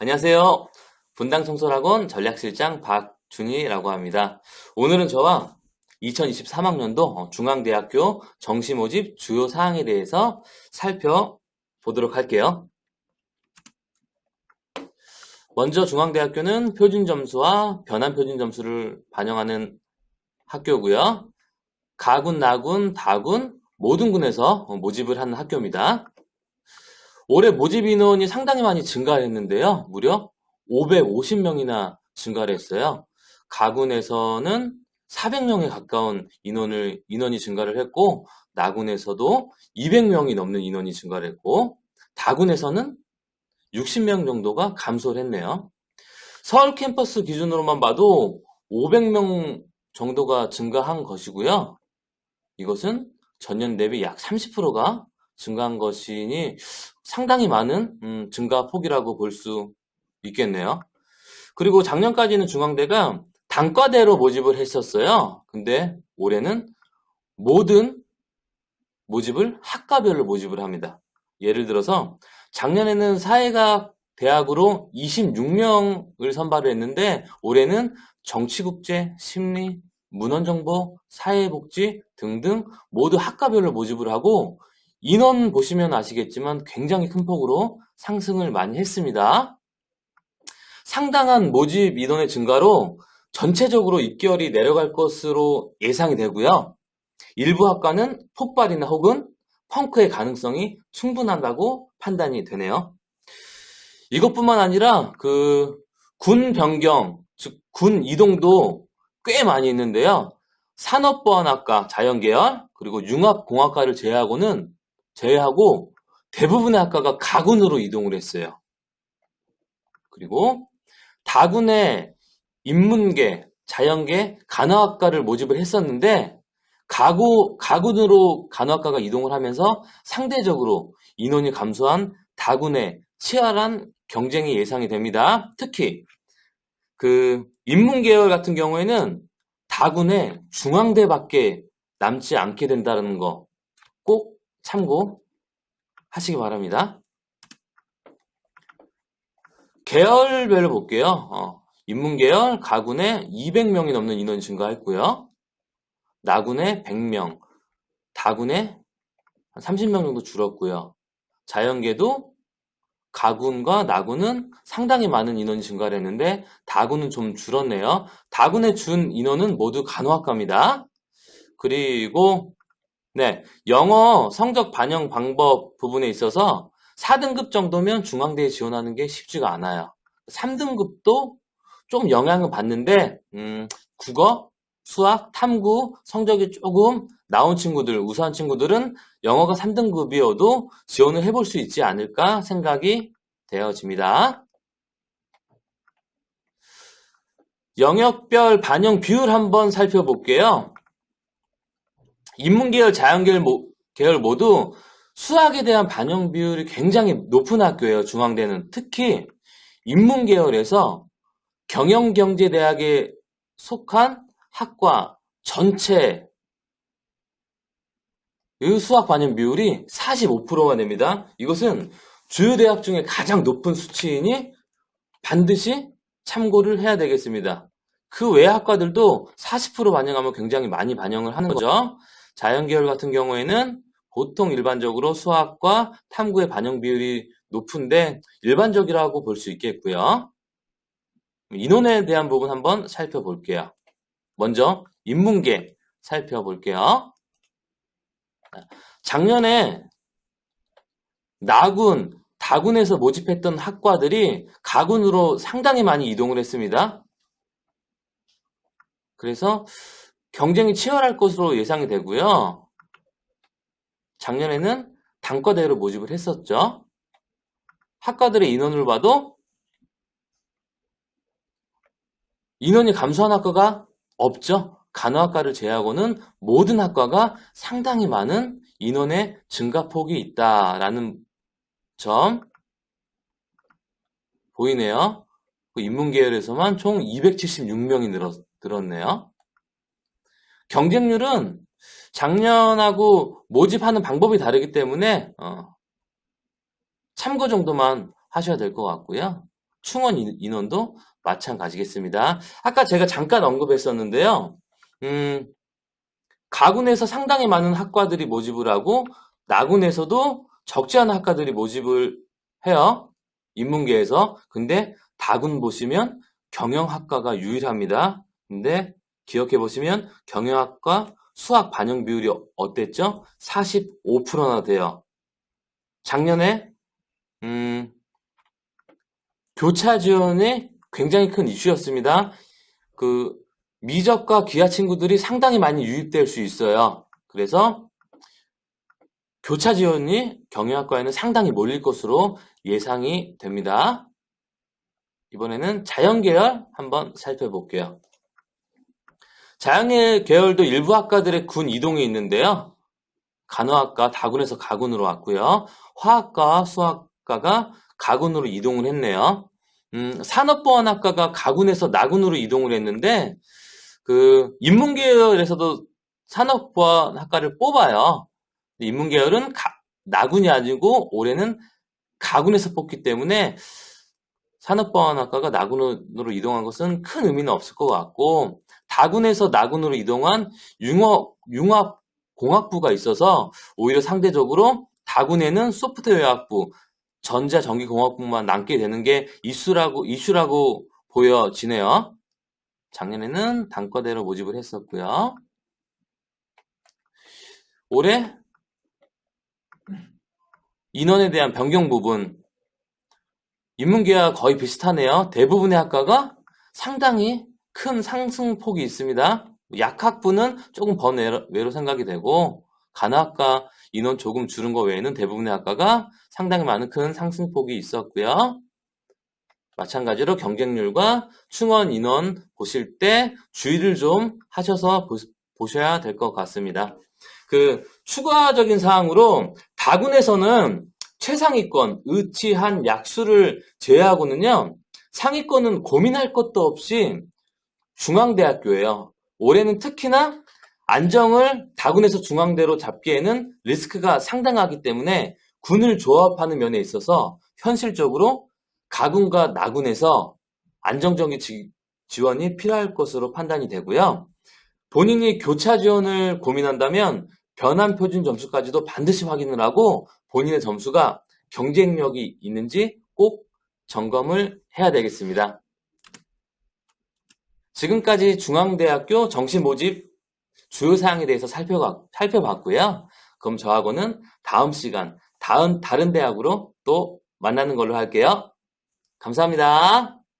안녕하세요. 분당 청소학원 전략실장 박준희라고 합니다. 오늘은 저와 2023학년도 중앙대학교 정시 모집 주요 사항에 대해서 살펴보도록 할게요. 먼저 중앙대학교는 표준 점수와 변환 표준 점수를 반영하는 학교고요. 가군, 나군, 다군 모든 군에서 모집을 하는 학교입니다. 올해 모집 인원이 상당히 많이 증가했는데요. 무려 550명이나 증가를 했어요. 가군에서는 400명에 가까운 인원을, 인원이 증가를 했고, 나군에서도 200명이 넘는 인원이 증가를 했고, 다군에서는 60명 정도가 감소를 했네요. 서울 캠퍼스 기준으로만 봐도 500명 정도가 증가한 것이고요. 이것은 전년 대비 약 30%가 증가한 것이니 상당히 많은 음, 증가 폭이라고 볼 수 있겠네요. 그리고 작년까지는 중앙대가 단과대로 모집을 했었어요. 근데 올해는 모든 모집을 학과별로 모집을 합니다. 예를 들어서 작년에는 사회학 대학으로 26명을 선발을 했는데 올해는 정치국제, 심리, 문헌정보, 사회복지 등등 모두 학과별로 모집을 하고 인원 보시면 아시겠지만 굉장히 큰 폭으로 상승을 많이 했습니다. 상당한 모집 인원의 증가로 전체적으로 입결이 내려갈 것으로 예상이 되고요. 일부 학과는 폭발이나 혹은 펑크의 가능성이 충분하다고 판단이 되네요. 이것뿐만 아니라 그 군 변경, 즉 군 이동도 꽤 많이 있는데요. 산업보안학과 자연계열 그리고 융합공학과를 제외하고는 제외하고 대부분의 학과가 가군으로 이동을 했어요. 그리고 다군의 인문계, 자연계, 간호학과를 모집을 했었는데 가구, 가군으로 간호학과가 이동을 하면서 상대적으로 인원이 감소한 다군의 치열한 경쟁이 예상이 됩니다. 특히 그 인문계열 같은 경우에는 다군의 중앙대밖에 남지 않게 된다는 거 꼭 참고하시기 바랍니다. 계열별로 볼게요. 어, 인문계열 가군에 200명이 넘는 인원이 증가했고요. 나군에 100명, 다군에 30명 정도 줄었고요. 자연계도 가군과 나군은 상당히 많은 인원이 증가를 했는데 다군은 좀 줄었네요. 다군에 준 인원은 모두 간호학과입니다. 그리고 네, 영어 성적 반영 방법 부분에 있어서 4등급 정도면 중앙대에 지원하는 게 쉽지가 않아요. 3등급도 좀 영향을 받는데 음, 국어, 수학, 탐구 성적이 조금 나온 친구들, 우수한 친구들은 영어가 3등급이어도 지원을 해볼 수 있지 않을까 생각이 되어집니다. 영역별 반영 비율 한번 살펴볼게요. 인문계열, 자연계열 계열 모두 수학에 대한 반영 비율이 굉장히 높은 학교예요. 중앙대는 특히 인문계열에서 경영경제대학에 속한 학과 전체 의 수학 반영 비율이 45%가 됩니다. 이것은 주요 대학 중에 가장 높은 수치이니 반드시 참고를 해야 되겠습니다. 그 외 학과들도 40% 반영하면 굉장히 많이 반영을 하는 거죠. 자연계열 같은 경우에는 보통 일반적으로 수학과 탐구의 반영 비율이 높은데 일반적이라고 볼 수 있겠고요. 인원에 대한 부분 한번 살펴볼게요. 먼저 인문계 살펴볼게요. 작년에 나군, 다군에서 모집했던 학과들이 가군으로 상당히 많이 이동을 했습니다. 그래서 경쟁이 치열할 것으로 예상이 되고요. 작년에는 단과대로 모집을 했었죠. 학과들의 인원을 봐도 인원이 감소한 학과가 없죠. 간호학과를 제외하고는 모든 학과가 상당히 많은 인원의 증가폭이 있다라는 점 보이네요. 그 인문계열에서만 총 276명이 늘었, 늘었네요. 경쟁률은 작년하고 모집하는 방법이 다르기 때문에 어, 참고 정도만 하셔야 될 것 같고요. 충원 인- 인원도 마찬가지겠습니다. 아까 제가 잠깐 언급했었는데요. 음, 가군에서 상당히 많은 학과들이 모집을 하고 나군에서도 적지 않은 학과들이 모집을 해요. 인문계에서. 근데 다군 보시면 경영학과가 유일합니다. 근데 기억해 보시면 경영학과 수학 반영 비율이 어땠죠? 45%나 돼요. 작년에 음, 교차 지원이 굉장히 큰 이슈였습니다. 그 미적과 기하 친구들이 상당히 많이 유입될 수 있어요. 그래서 교차 지원이 경영학과에는 상당히 몰릴 것으로 예상이 됩니다. 이번에는 자연계열 한번 살펴볼게요. 자연계열도 일부 학과들의 군 이동이 있는데요. 간호학과 다군에서 가군으로 왔고요. 화학과 수학과가 가군으로 이동을 했네요. 음, 산업보안학과가 가군에서 나군으로 이동을 했는데 그 인문계열에서도 산업보안학과를 뽑아요. 인문계열은 가- 나군이 아니고 올해는 가군에서 뽑기 때문에 산업보안학과가 나군으로 이동한 것은 큰 의미는 없을 것 같고 다군에서 나군으로 이동한 융합, 융합 공학부가 있어서 오히려 상대적으로 다군에는 소프트웨어학부, 전자 전기 공학부만 남게 되는 게 이슈라고, 이슈라고 보여지네요. 작년에는 단과대로 모집을 했었고요. 올해 인원에 대한 변경 부분 인문계와 거의 비슷하네요. 대부분의 학과가 상당히 큰 상승폭이 있습니다. 약학부는 조금 번외로 생각이 되고 간호학과 인원 조금 줄은 것 외에는 대부분의 학과가 상당히 많은 큰 상승폭이 있었고요. 마찬가지로 경쟁률과 충원 인원 보실 때 주의를 좀 하셔서 보, 셔야 될 것 같습니다. 그 추가적인 사항으로 다군에서는 최상위권, 의치한 약수를 제외하고는요, 상위권은 고민할 것도 없이 중앙대학교예요. 올해는 특히나 안정을 다군에서 중앙대로 잡기에는 리스크가 상당하기 때문에 군을 조합하는 면에 있어서 현실적으로 가군과 나군에서 안정적인 지, 지원이 필요할 것으로 판단이 되고요. 본인이 교차 지원을 고민한다면 변환 표준 점수까지도 반드시 확인을 하고 본인의 점수가 경쟁력이 있는지 꼭 점검을 해야 되겠습니다. 지금까지 중앙대학교 정시 모집 주요 사항에 대해서 살펴봤, 살펴봤고요. 그럼 저하고는 다음 시간 다음 다른 대학으로 또 만나는 걸로 할게요. 감사합니다.